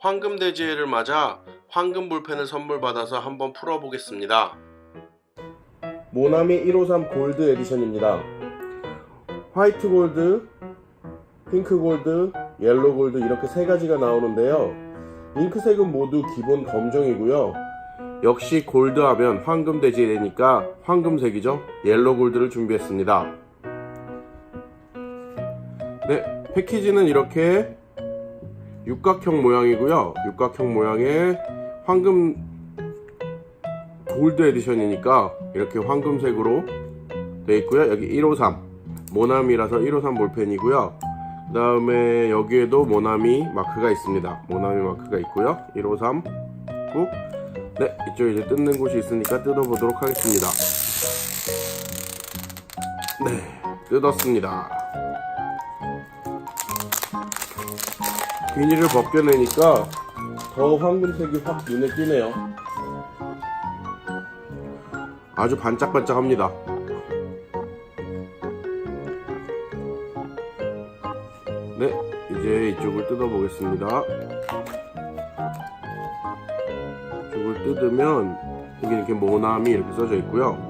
황금돼지해를 맞아 황금 볼펜을 선물 받아서 한번 풀어보겠습니다. 모나미 153 골드 에디션입니다. 화이트 골드, 핑크 골드, 옐로 골드 이렇게 세 가지가 나오는데요. 잉크색은 모두 기본 검정이고요. 역시 골드 하면 황금 돼지해니까 황금색이죠. 옐로 골드를 준비했습니다. 네, 패키지는 이렇게 육각형 모양이고요. 육각형 모양의 황금 골드 에디션이니까 이렇게 황금색으로 되어 있고요. 여기 153 모나미라서 153 볼펜이고요. 그 다음에 여기에도 모나미 마크가 있습니다. 모나미 마크가 있고요. 153 꾹. 네, 이쪽 이제 뜯는 곳이 있으니까 뜯어보도록 하겠습니다. 네, 뜯었습니다. 비닐을 벗겨내니까 더 황금색이 확 눈에 띄네요. 아주 반짝반짝합니다. 네, 이제 이쪽을 뜯어보겠습니다. 이쪽을 뜯으면 여기 이렇게 모남이 이렇게 써져 있고요.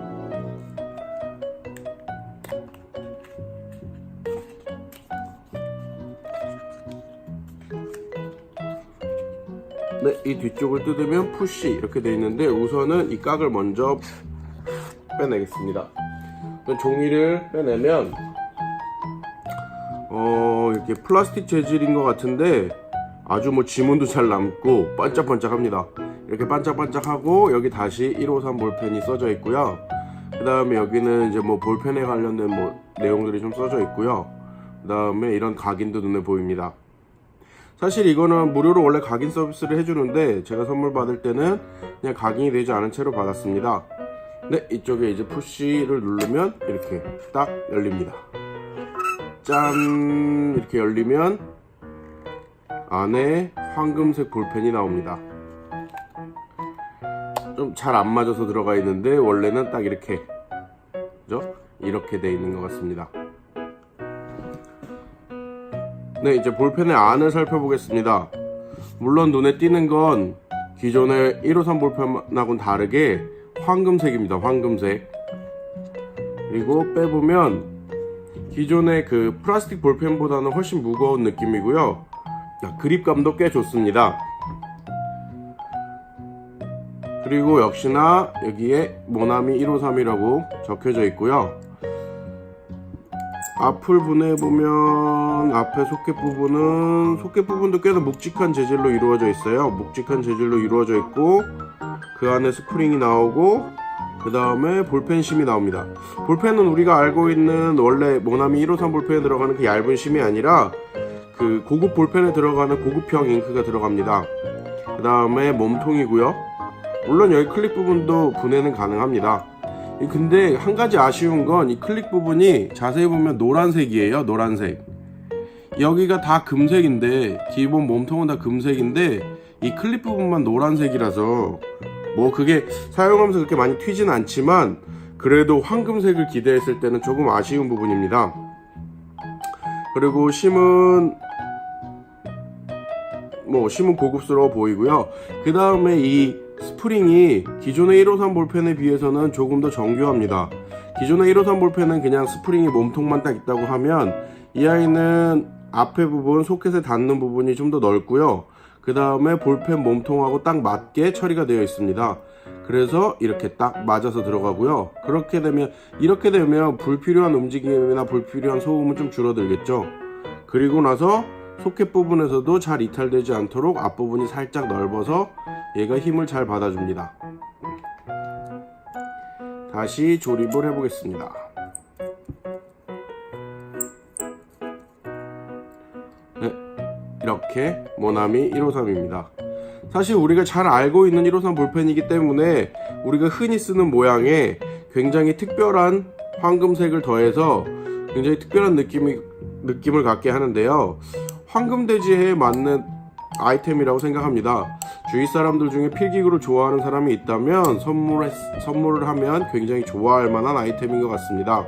네, 이 뒤쪽을 뜯으면 푸시 이렇게 되어 있는데 우선은 이 깍을 먼저 빼내겠습니다. 종이를 빼내면 어 이렇게 플라스틱 재질인 것 같은데 아주 뭐 지문도 잘 남고 반짝반짝합니다. 이렇게 반짝반짝하고 여기 다시 153 볼펜이 써져 있고요. 그 다음에 여기는 이제 뭐 볼펜에 관련된 뭐 내용들이 좀 써져 있고요. 그 다음에 이런 각인도 눈에 보입니다. 사실 이거는 무료로 원래 각인 서비스를 해주는데 제가 선물 받을 때는 그냥 각인이 되지 않은 채로 받았습니다. 네, 이쪽에 이제 푸시를 누르면 이렇게 딱 열립니다. 짠! 이렇게 열리면 안에 황금색 볼펜이 나옵니다. 좀 잘 안 맞아서 들어가 있는데 원래는 딱 이렇게 그죠? 이렇게 돼 있는 것 같습니다. 네, 이제 볼펜의 안을 살펴보겠습니다. 물론 눈에 띄는 건 기존의 153 볼펜하고는 다르게 황금색입니다. 황금색. 그리고 빼보면 기존의 그 플라스틱 볼펜보다는 훨씬 무거운 느낌이고요. 야, 그립감도 꽤 좋습니다. 그리고 역시나 여기에 모나미 153이라고 적혀져 있고요. 앞을 분해보면 앞에 소켓 부분은 소켓 부분도 꽤나 묵직한 재질로 이루어져 있어요. 묵직한 재질로 이루어져 있고 그 안에 스프링이 나오고 그 다음에 볼펜 심이 나옵니다. 볼펜은 우리가 알고 있는 원래 모나미 153 볼펜에 들어가는 그 얇은 심이 아니라 그 고급 볼펜에 들어가는 고급형 잉크가 들어갑니다. 그 다음에 몸통이고요. 물론 여기 클릭 부분도 분해는 가능합니다. 이 근데 한 가지 아쉬운 건 이 클릭 부분이 자세히 보면 노란색이에요. 노란색. 여기가 다 금색인데 기본 몸통은 다 금색인데 이 클립 부분만 노란색이라서 뭐 그게 사용하면서 그렇게 많이 튀진 않지만 그래도 황금색을 기대했을 때는 조금 아쉬운 부분입니다. 그리고 심은 뭐 심은 고급스러워 보이고요. 그 다음에 이 스프링이 기존의 153 볼펜에 비해서는 조금 더 정교합니다. 기존의 153 볼펜은 그냥 스프링이 몸통만 딱 있다고 하면 이 아이는 앞에 부분 소켓에 닿는 부분이 좀 더 넓고요. 그 다음에 볼펜 몸통하고 딱 맞게 처리가 되어 있습니다. 그래서 이렇게 딱 맞아서 들어가고요. 그렇게 되면 이렇게 되면 불필요한 움직임이나 불필요한 소음은 좀 줄어들겠죠. 그리고 나서 소켓 부분에서도 잘 이탈되지 않도록 앞부분이 살짝 넓어서 얘가 힘을 잘 받아줍니다. 다시 조립을 해보겠습니다. 네, 이렇게 모나미 153입니다. 사실 우리가 잘 알고 있는 153 볼펜이기 때문에 우리가 흔히 쓰는 모양에 굉장히 특별한 황금색을 더해서 굉장히 특별한 느낌이, 느낌을 갖게 하는데요. 황금돼지에 맞는 아이템이라고 생각합니다. 주위 사람들 중에 필기구를 좋아하는 사람이 있다면 선물을, 선물을 하면 굉장히 좋아할 만한 아이템인 것 같습니다.